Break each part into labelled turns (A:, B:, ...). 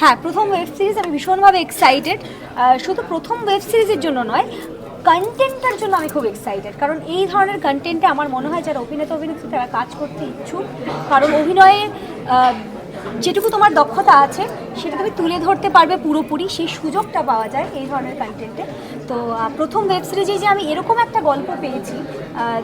A: হ্যাঁ প্রথম web series আমি ভীষণভাবে এক্সাইটেড শুধু প্রথম ওয়েব সিরিজের জন্য নয় কন্টেন্টটার জন্য আমি খুব এক্সাইটেড কারণ এই ধরনের কন্টেন্টে আমার মনে হয় যারা অভিনেতা, অভিনেত্রী, তারা কাজ করতে ইচ্ছুক। কারণ অভিনয়ে যেটুকু তোমার দক্ষতা আছে, সেটা তুমি তুলে ধরতে পারবে পুরোপুরি, সেই সুযোগটা পাওয়া যায় এই ধরনের কন্টেন্টে তো প্রথম ওয়েব সিরিজে যে আমি এরকম একটা গল্প পেয়েছি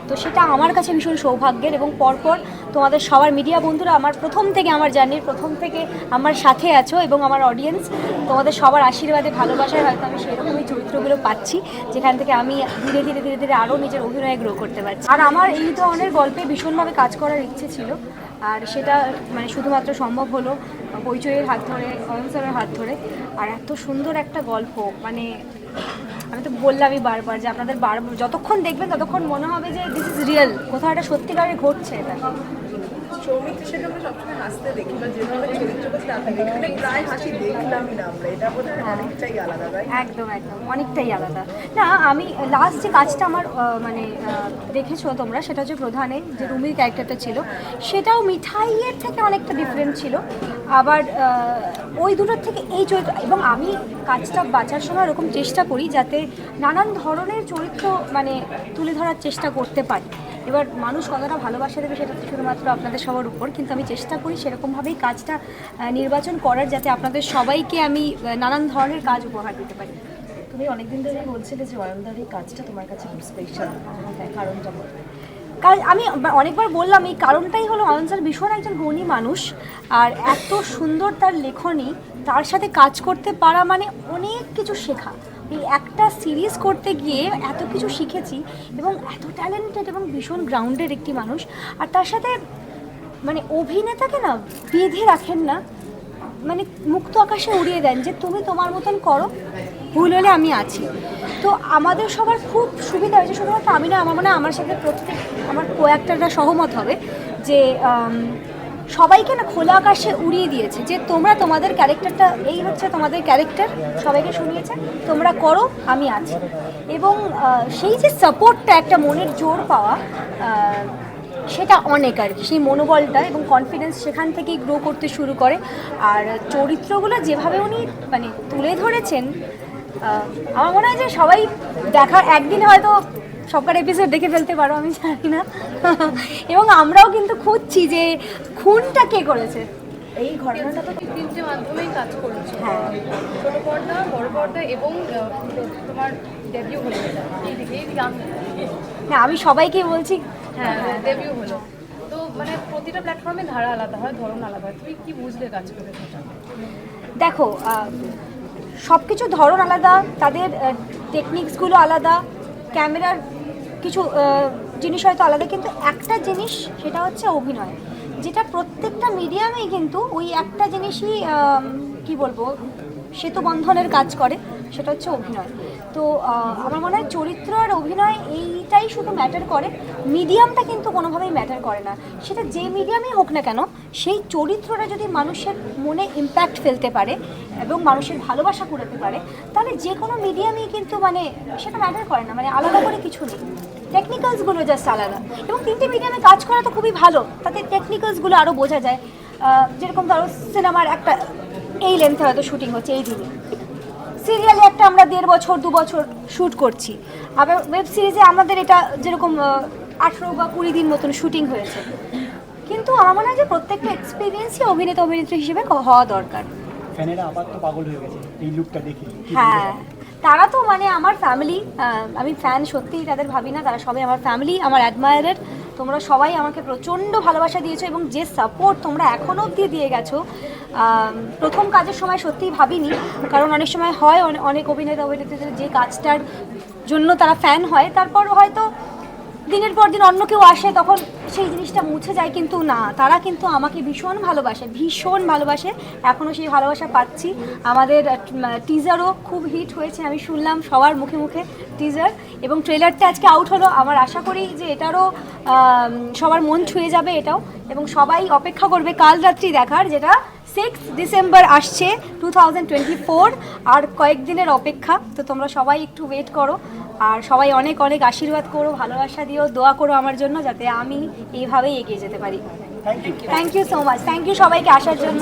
A: তো সেটা আমার কাছে ভীষণ সৌভাগ্যের এবং পরপর তোমাদের সবার মিডিয়া বন্ধুরা আমার প্রথম থেকে আমার জার্নির, প্রথম থেকে আমার সাথে আছো এবং আমার অডিয়েন্স তোমাদের সবার আশীর্বাদে, ভালোবাসায় হয়তো আমি সেরকমই চরিত্রগুলো পাচ্ছি, যেখান থেকে আমি ধীরে ধীরে ধীরে ধীরে আরও নিজের অভিনয়ে গ্রো করতে পারছি। আর আমার এই ধরনের গল্পে ভীষণভাবে কাজ করার ইচ্ছে ছিল, আর সেটা মানে শুধুমাত্র সম্ভব হলো পরিচয়ের হাত ধরে অয়ন হাত ধরে, আর এত সুন্দর একটা গল্প মানে আমি তো বললামই বারবার যে আপনাদের বার যতক্ষণ দেখবেন ততক্ষণ মনে হবে যে দিস ইজ রিয়েল কোথাও একটা সত্যিকারে ঘটছে এটা।
B: সৌমিত্র সেটা আমরা সবসময় হাসতে দেখি বা যেভাবে চরিত্র করতে এখানে প্রায় হাসি দেখলামই না আমরা। এটা বোধ হয়। অনেকটাই আলাদা তাই
A: একদম একদম। অনেকটাই আলাদা। না আমি লাস্ট যে কাজটা আমার মানে দেখেছ তোমরা সেটা হচ্ছে প্রধানে যে রুমির ক্যারেক্টারটা ছিল সেটাও মিঠাইয়ের থেকে অনেকটা ডিফারেন্ট ছিল। আবার ওই দুটোর থেকে এই চরিত্র, এবং আমি কাজটা বাঁচার সময় এরকম চেষ্টা করি যাতে নানান ধরনের চরিত্র মানে তুলে ধরার চেষ্টা করতে পারি। এবার মানুষ কতটা ভালোবাসা দেবে সেটা তো শুধুমাত্র আপনাদের সবার উপর, কিন্তু আমি চেষ্টা করি সেরকমভাবেই কাজটা নির্বাচন করার যাতে আপনাদের সবাইকে আমি নানান ধরনের কাজ উপহার দিতে পারি।
C: তুমি অনেকদিন ধরে বলছিলে যে অয়নদার এই কাজটা তোমার কাছে খুব স্পেশাল কারণটা বলো।
A: কারণ আমি অনেকবার বললাম, এই কারণটাই হলো অয়ন ভীষণ একজন গুণী মানুষ আর এত সুন্দর তার লেখনী, তার সাথে কাজ করতে পারা মানে অনেক কিছু শেখা। এই একটা সিরিজ করতে গিয়ে এত কিছু শিখেছি এবং এত ট্যালেন্টেড এবং ভীষণ গ্রাউন্ডেড একটি মানুষ। আর তার সাথে মানে অভিনেতাকে না বেঁধে রাখেন না মানে মুক্ত আকাশে উড়িয়ে দেন যে তুমি তোমার মতন করো, ভুল হলে আমি আছি। তো আমাদের সবার খুব সুবিধা হয়েছে, শুধুমাত্র আমি না, আমার মনে আমার সাথে প্রত্যেক আমার কয়েকটারা সহমত হবে যে সবাইকে না খোলা আকাশে উড়িয়ে দিয়েছে যে তোমরা তোমাদের ক্যারেক্টারটা, এই হচ্ছে তোমাদের ক্যারেক্টার, সবাইকে শুনিয়েছে, তোমরা করো, আমি আছি। এবং সেই যে সাপোর্টটা একটা মনের জোর পাওয়া সেটা অনেক আর কি। সেই মনোবলটা এবং কনফিডেন্স সেখান থেকেই গ্রো করতে শুরু করে। আর চরিত্রগুলো যেভাবে উনি মানে তুলে ধরেছেন আমার মনে হয় যে সবাই দেখার একদিন হয়তো সবকার এপিসোড দেখে ফেলতে পারো আমি জানি না। এবং আমরাও কিন্তু খুঁজছি যে খুনটা কে করেছে।
C: এই ঘটনাটা তো
D: তিনটে মাধ্যমেই কাজ করেছ।
A: হ্যাঁ।
D: ছোট পর্দা বড় পর্দা এবং তোমার ডেবিউ হলো
A: হ্যাঁ আমি সবাইকে বলছি।
D: হ্যাঁ ডেবিউ হলো। তো মানে প্রতিটা প্ল্যাটফর্মে ধারা আলাদা হয় ধরন আলাদা হয়। তুমি কি বুঝলে কাজ করে
A: দেখো সব কিছু ধরন আলাদা তাদের টেকনিক্সগুলো আলাদা ক্যামেরার কিছু জিনিস হয়তো আলাদা, কিন্তু একটা জিনিস সেটা হচ্ছে অভিনয়। যেটা প্রত্যেকটা মিডিয়ামেই কিন্তু ওই একটা জিনিসই কি বলব সেতু বন্ধনের কাজ করে, সেটা হচ্ছে অভিনয়। তো আমার মনে হয় চরিত্র আর অভিনয় এইটাই শুধু ম্যাটার করে মিডিয়ামটা কিন্তু কোনোভাবেই ম্যাটার করে না। সেটা যে মিডিয়ামই হোক না কেন, সেই চরিত্রটা যদি মানুষের মনে ইম্প্যাক্ট ফেলতে পারে এবং মানুষের ভালোবাসা কুড়াতে পারে, তাহলে যে কোনো মিডিয়ামই কিন্তু মানে সেটা ম্যাটার করে না মানে আলাদা করে কিছু নেই। টেকনিক্যালসগুলো জাস্ট আলাদা। এবং তিনটে মিডিয়ামে কাজ করা তো খুবই ভালো, তাতে টেকনিক্যালসগুলো আরও বোঝা যায়। যেরকম ধরো সিনেমার একটা এই লেন্থে হয়তো শুটিং হচ্ছে এই দিনে সিরিয়ালে একটা আমরা দেড় বছর দু বছর শ্যুট করছি। আবার ওয়েব সিরিজে আমাদের এটা যেরকম আঠেরো বা কুড়ি দিন মতন শুটিং হয়েছে। কিন্তু আমার মনে হয় যে প্রত্যেকটা এক্সপিরিয়েন্সই অভিনেতা অভিনেত্রী হিসেবে হওয়া দরকার।
E: ফ্যানেরা আবার তো পাগল হয়ে গেছে এই লুকটা দেখে।
A: হ্যাঁ তারা তো মানে আমার ফ্যামিলি আমি ফ্যান সত্যিই তাদের ভাবি না তারা সবাই আমার ফ্যামিলি আমার অ্যাডমায়ারের তোমরা সবাই আমাকে প্রচণ্ড ভালোবাসা দিয়েছ এবং যে সাপোর্ট তোমরা এখনও অবধি দিয়ে গেছো প্রথম কাজের সময় সত্যিই ভাবিনি, কারণ অনেক সময় হয় অনেক অভিনেতা, অভিনেত্রীদের যে কাজটার জন্য তারা ফ্যান হয় তারপর হয়তো দিনের পর দিন অন্য কেউ আসে, তখন সেই জিনিসটা মুছে যায়, কিন্তু না, তারা কিন্তু আমাকে ভীষণ ভালোবাসে ভীষণ ভালোবাসে এখনও সেই ভালোবাসা পাচ্ছি। আমাদের টিজারও খুব হিট হয়েছে, আমি শুনলাম সবার মুখে মুখে টিজার এবং ট্রেলারটা আজকে আউট হলো, আমার আশা করি যে এটারও সবার মন ছুঁয়ে যাবে এটাও, এবং সবাই অপেক্ষা করবে কাল রাত্রি দেখার, যেটা সিক্স ডিসেম্বর আসছে টু থাউজেন্ড টোয়েন্টি ফোর আর কয়েকদিনের অপেক্ষা। তো তোমরা সবাই একটু ওয়েট করো আর সবাই অনেক অনেক আশীর্বাদ করো ভালোবাসা দিও দোয়া করো আমার জন্য যাতে আমি এইভাবেই এগিয়ে যেতে পারি।
E: Thank you
A: thank you so much thank you সবাইকে আসার জন্য।